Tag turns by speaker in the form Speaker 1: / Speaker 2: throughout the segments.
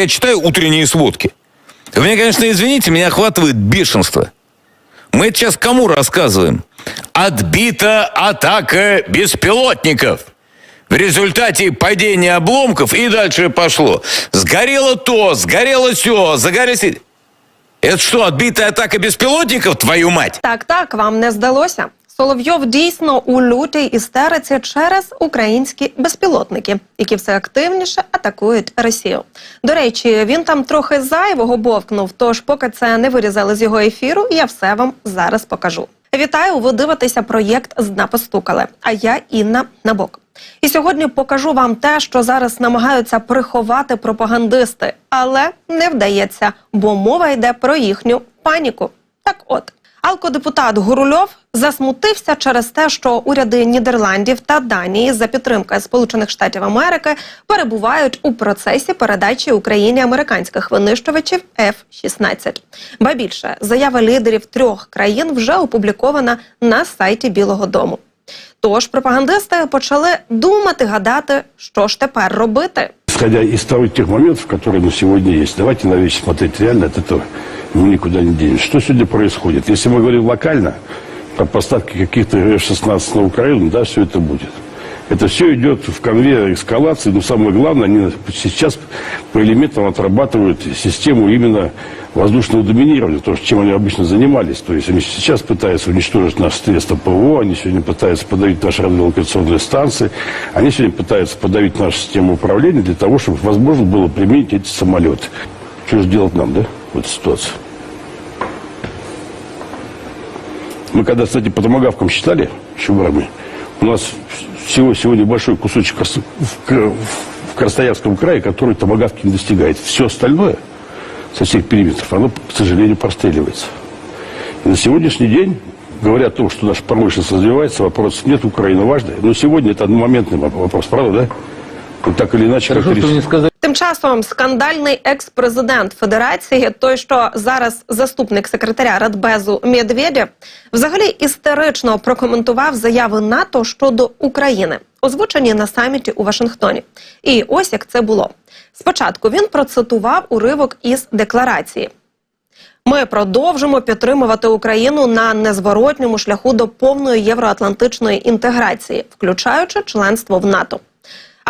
Speaker 1: я читаю утренние сводки. Вы меня, конечно, извините, меня охватывает бешенство. Мы это сейчас кому рассказываем? Отбита атака беспилотников. В результате падения обломков и дальше пошло. Сгорело то, сгорело все, загорелось... Это что, отбитая атака беспилотников, твою мать?
Speaker 2: Так, так, вам не здалося. Соловйов дійсно у лютій істериці через українські безпілотники, які все активніше атакують Росію. До речі, він там трохи зайвого бовкнув. Тож, поки це не вирізали з його ефіру, я все вам зараз покажу. Вітаю! Ви дивитеся проєкт з дна постукали. А я Інна Набок. І сьогодні покажу вам те, що зараз намагаються приховати пропагандисти, але не вдається, бо мова йде про їхню паніку. Так от. Алкодепутат Гурульов засмутився через те, що уряди Нідерландів та Данії за підтримки Сполучених Штатів Америки перебувають у процесі передачі Україні американських винищувачів F-16. Ба більше заява лідерів трьох країн вже опублікована на сайті Білого Дому. Тож пропагандисти почали думати, гадати, що ж тепер робити.
Speaker 3: Исходя из того, тех моментов, которые на сегодня есть, давайте на вещи смотреть реально, от этого мы никуда не денемся. Что сегодня происходит? Если мы говорим локально, про поставки каких-то F-16 на Украину, да, все это будет. Это все идет в конвейер эскалации, но самое главное, они сейчас по элементам отрабатывают систему именно воздушного доминирования, то, чем они обычно занимались. То есть они сейчас пытаются уничтожить наши средства ПВО, они сегодня пытаются подавить наши радиолокационные станции, они сегодня пытаются подавить нашу систему управления для того, чтобы возможно было применить эти самолеты. Что же делать нам, да, в этой ситуации? Мы когда, кстати, по томогавкам считали, еще в армии, у нас всего сегодня большой кусочек в, Кра- в Красноярском крае, который томогавки не достигает. Все остальное со всех периметров, оно, к сожалению, простреливается. И на сегодняшний день, говоря о том, что наша промышленность развивается, вопросов нет, Украина важная. Но сегодня это одномоментный воп- вопрос, правда, да? Вот так или иначе, как
Speaker 4: Хорошо, что не сказали.
Speaker 2: Тим часом скандальний екс-президент Федерації, той, що зараз заступник секретаря Радбезу Медведєв, взагалі істерично прокоментував заяви НАТО щодо України, озвучені на саміті у Вашингтоні. І ось як це було. Спочатку він процитував уривок із декларації. Ми продовжимо підтримувати Україну на незворотньому шляху до повної євроатлантичної інтеграції, включаючи членство в НАТО.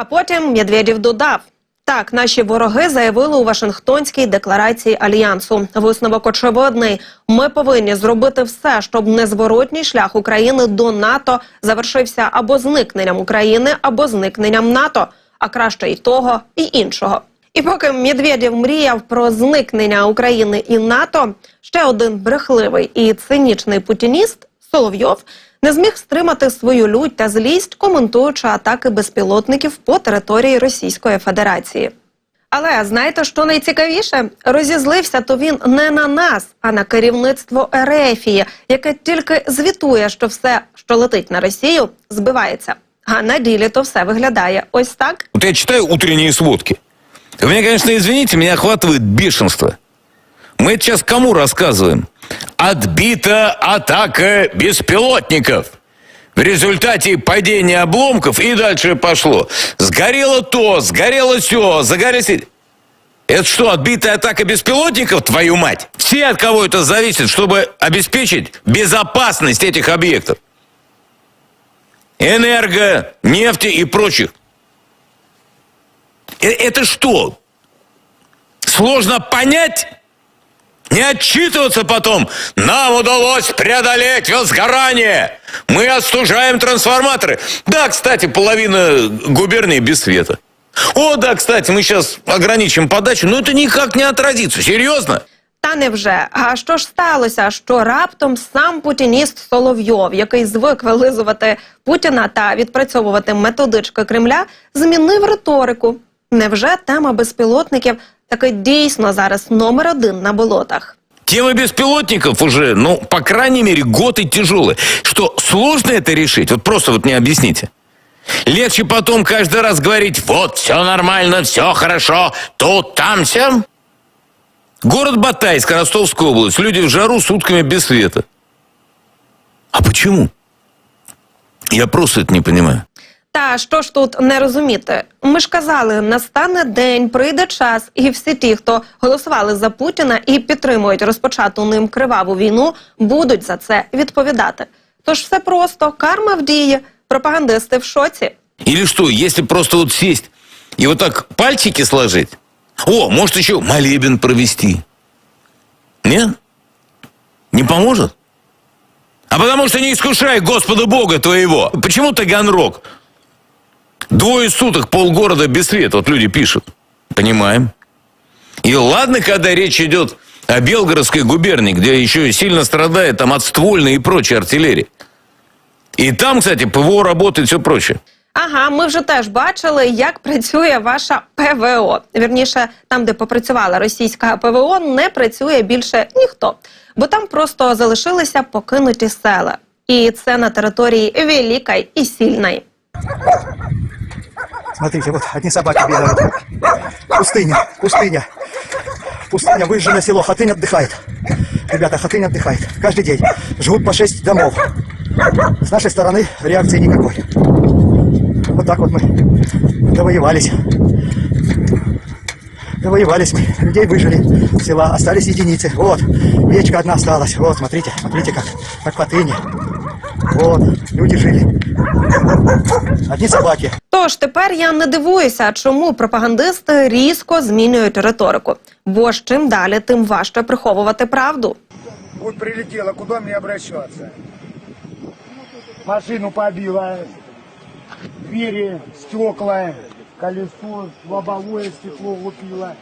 Speaker 2: А потім Медведєв додав: так, наші вороги заявили у Вашингтонській декларації альянсу. Висновок очевидний. Ми повинні зробити все, щоб незворотній шлях України до НАТО завершився або зникненням України, або зникненням НАТО, а краще й того, і іншого. І поки Медведєв мріяв про зникнення України і НАТО, ще один брехливий і цинічний путініст Соловйов не зміг стримати свою лють та злість, коментуючи атаки безпілотників по території Російської Федерації. Але знаєте, що найцікавіше? Розізлився то він не на нас, а на керівництво Ерефії, яке тільки звітує, що все, що летить на Росію, збивається. А на ділі то все виглядає ось так.
Speaker 1: Вот я читаю утренние сводки. Вы меня, конечно, извините, меня охватывает бешенство. Мы сейчас кому рассказываем? Отбита атака беспилотников. В результате падения обломков и дальше пошло. Сгорело то, сгорело все, загорелось... Это что, отбитая атака беспилотников, твою мать? Все от кого это зависит, чтобы обеспечить безопасность этих объектов. Энерго, нефти и прочих. Э, Это что? Сложно понять? Не отчитываться потом. Нам удалось преодолеть возгорание. Мы остужаем трансформаторы. Да, кстати, половина губернии без света. О, да, кстати, мы сейчас ограничим подачу, но это никак не отразится. Серьезно?
Speaker 2: Та невже? А що ж сталося? Що раптом сам путініст Соловйов, який звик вилизувати Путіна та відпрацьовувати методички Кремля, змінив риторику? Невже тема безпілотників таки дійсно зараз номер один на болотах?
Speaker 1: Тема беспилотников уже, ну, по крайней мере, год и тяжелый. Что, сложно это решить? Вот просто вот мне объясните. Легче потом каждый раз говорить, вот, все нормально, все хорошо, тут, там, сям. Город Батайск, Ростовская область. Люди в жару сутками без света. А почему? Я просто это не понимаю.
Speaker 2: Та що ж тут не розуміти? Ми ж казали, настане день, прийде час, і всі ті, хто голосували за Путіна і підтримують розпочату ним криваву війну, будуть за це відповідати. Тож все просто карма в дії, пропагандисти в шоці.
Speaker 1: Или что, если просто вот сесть и вот так пальчики сложить? О, может еще молебен провести? Нет? Не поможет? А потому что не искушай Господа Бога твоего. Почему Таганрог? Двое суток полгорода без света, вот люди пишут. Понимаем. И ладно, когда речь идет о Белгородской губернии, где еще сильно страдает там от ствольной и прочей артиллерии. И там, кстати, ПВО работает все прочее.
Speaker 2: Ага, ми вже теж бачили, як працює ваша ПВО. Вірніше, там, де попрацювала російська ПВО, не працює більше ніхто, бо там просто залишилися покинуті села. І це на території Великої і Сильної.
Speaker 4: Смотрите, вот одни собаки бегают. Пустыня, пустыня. Пустыня, выжженное село. Хатынь отдыхает. Ребята, Хатынь отдыхает. Каждый день. Живут по шесть домов. С нашей стороны реакции никакой. Вот так вот мы довоевались. Довоевались мы. Людей выжили. Села остались единицы. Вот. Печка одна осталась. Вот, смотрите. Смотрите, как, как в. Вот. Люди жили. Одни собаки.
Speaker 2: Тож тепер я не дивуюся, чому пропагандисти різко змінюють риторику. Бо ж чим далі, тим важче приховувати правду.
Speaker 5: Вот прилетела, куда мне обращаться? Машину побила, двери, стекла, колесо, лобовое стекло лупило.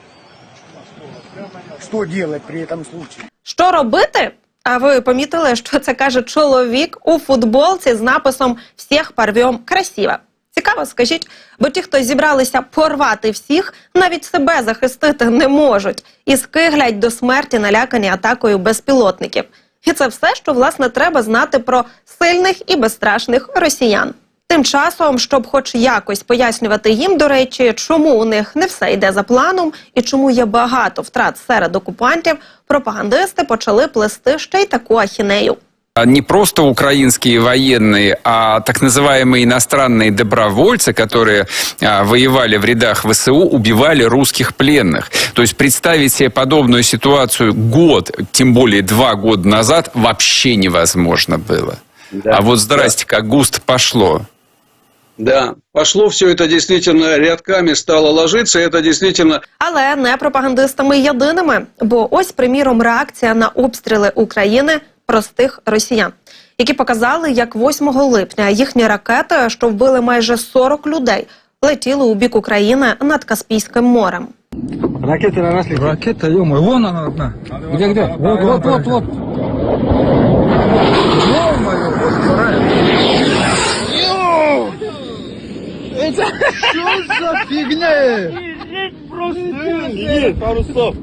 Speaker 5: Что делать при этом случае?
Speaker 2: Що робити? А ви помітили, що це каже чоловік у футболці з написом «Всіх порвем красиво». Цікаво, скажіть, бо ті, хто зібралися порвати всіх, навіть себе захистити не можуть і скиглять до смерті, налякані атакою безпілотників. І це все, що власне треба знати про сильних і безстрашних росіян. Тим часом, щоб хоч якось пояснювати їм, до речі, чому у них не все йде за планом і чому є багато втрат серед окупантів, пропагандисти почали плести ще й таку ахінею.
Speaker 6: А не просто украинские военные, а так называемые иностранные добровольцы, которые а, воевали в рядах ВСУ, убивали русских пленных. То есть представить себе подобную ситуацию год, тем более два года назад, вообще невозможно было. а вот здрасте, как густо пошло.
Speaker 7: Да, пошло все это действительно рядками стало ложиться, и это действительно
Speaker 2: Але не пропагандистами єдиними. Бо ось, приміром, реакція на обстріли України простих росіян, які показали, як 8 липня їхні ракети, що вбили майже 40 людей, летіли у бік України над Каспійським морем.
Speaker 4: Ракеты на нас летят.
Speaker 8: Ракета, ё вон она одна. Где, где? Вот, вот, вот, вот.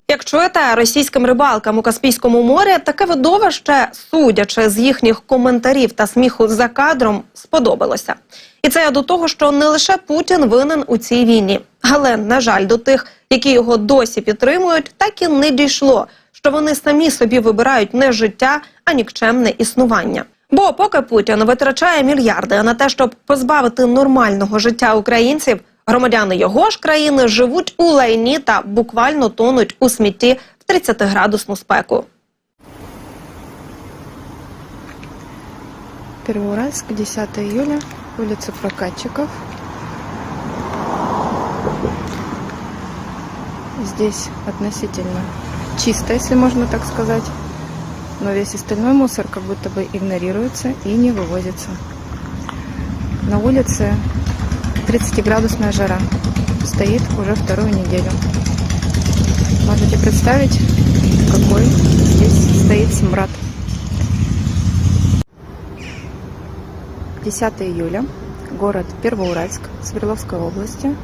Speaker 2: Як чуєте, російським рибалкам у Каспійському морі таке видовище, судячи з їхніх коментарів та сміху за кадром, сподобалося. І це до того, що не лише Путін винен у цій війні, але на жаль, до тих, які його досі підтримують, так і не дійшло, що вони самі собі вибирають не життя, а нікчемне існування. Бо поки Путін витрачає мільярди на те, щоб позбавити нормального життя українців, громадяни його ж країни живуть у лайні та буквально тонуть у смітті в 30-градусну спеку.
Speaker 9: Первоуральск, 10 июля, улица Прокатчиков. Здесь относительно чисто, если можно так сказать. Но весь остальной мусор как будто бы игнорируется и не вывозится. На улице 30-градусная жара. Стоит уже вторую неделю. Можете представить, какой здесь стоит смрад. 10 июля, город Первоуральск, Свердловской области,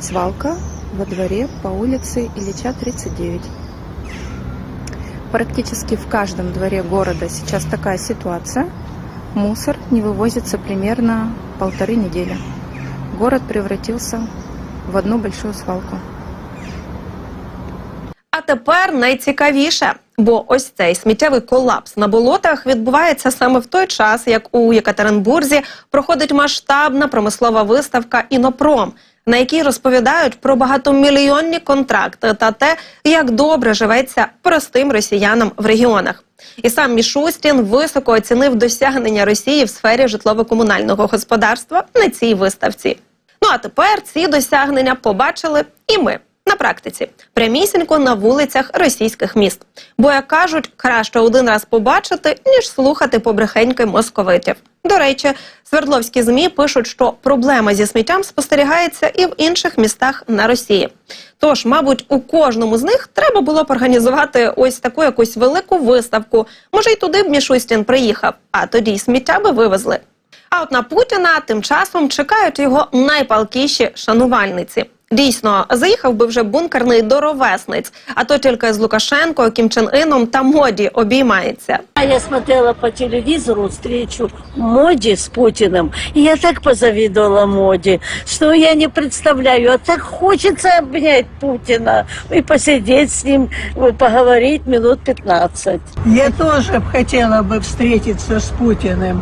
Speaker 9: свалка во дворе по улице Ильича 39. Практически в каждом дворе города сейчас такая ситуация. Мусор не вывозится примерно полторы недели. Город превратился в одну большую свалку.
Speaker 2: А тепер найцікавіше. Бо ось цей сміттєвий колапс на болотах відбувається саме в той час, як у Єкатеринбурзі проходить масштабна промислова виставка Інопром, на якій розповідають про багатомільйонні контракти та те, як добре живеться простим росіянам в регіонах. І сам Мішустін високо оцінив досягнення Росії в сфері житлово-комунального господарства на цій виставці. Ну а тепер ці досягнення побачили і ми на практиці, прямісінько на вулицях російських міст. Бо як кажуть, краще один раз побачити, ніж слухати побрехеньки московитів. До речі, свердловські змі пишуть, що проблема зі сміттям спостерігається і в інших містах на Росії. Тож, мабуть, у кожному з них треба було б організувати ось таку якусь велику виставку. Може, й туди б Мішустін приїхав, а тоді й сміття би вивезли. А от на Путіна тим часом чекають його найпалкіші шанувальниці. Дійсно, заїхав би вже бункерний до ровесниць, а то тільки з Лукашенко, Кім Чен Іном та моді обіймається.
Speaker 10: А Я смотрела по телевизору встречу Моди с Путиным, и я так позавидовала Моди, что я не представляю, а так хочется обнять Путина и посидеть с ним, э, поговорить минут 15.
Speaker 11: Я тоже б хотела бы встретиться с Путиным.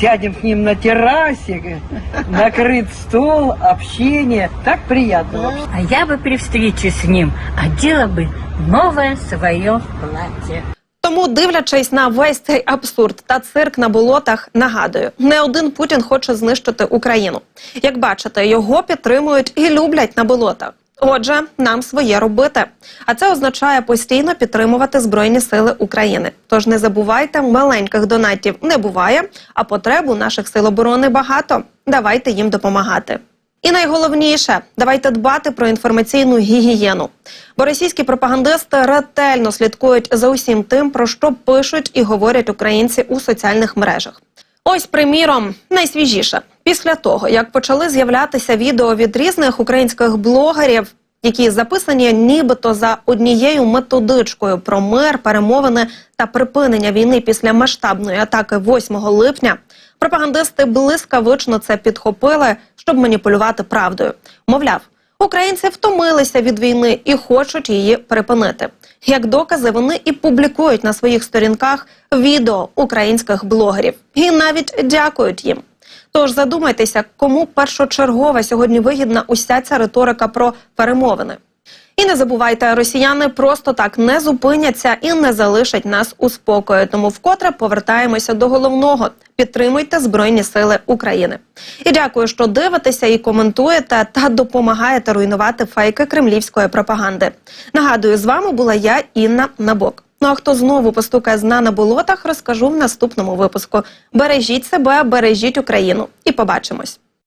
Speaker 11: Сядем с ним на террасе, накрыт стол, общение. Так приятно.
Speaker 10: А я бы при встрече с ним одела бы новое свое платье.
Speaker 2: Тому, дивлячись на весь цей абсурд та цирк на болотах, нагадую, не один Путін хоче знищити Україну. Як бачите, його підтримують і люблять на болотах. Отже, нам своє робити. А це означає постійно підтримувати Збройні Сили України. Тож не забувайте, маленьких донатів не буває, а потреб наших сил оборони багато. Давайте їм допомагати. І найголовніше, давайте дбати про інформаційну гігієну. Бо російські пропагандисти ретельно слідкують за усім тим, про що пишуть і говорять українці у соціальних мережах. Ось, приміром, найсвіжіше після того, як почали з'являтися відео від різних українських блогерів, які записані нібито за однією методичкою про мир, перемовини та припинення війни після масштабної атаки 8 липня, пропагандисти блискавично це підхопили, щоб маніпулювати правдою. Мовляв, українці втомилися від війни і хочуть її припинити. Як докази, вони і публікують на своїх сторінках відео українських блогерів і навіть дякують їм. Тож задумайтеся, кому першочергова сьогодні вигідна уся ця риторика про перемовини. І не забувайте, росіяни просто так не зупиняться і не залишать нас у спокої. Тому вкотре повертаємося до головного: підтримуйте Збройні Сили України. І дякую, що дивитеся і коментуєте та допомагаєте руйнувати фейки кремлівської пропаганди. Нагадую, з вами була я, Інна Набок. Ну а хто знову постукає з дна на болотах, розкажу в наступному випуску. Бережіть себе, бережіть Україну і побачимось.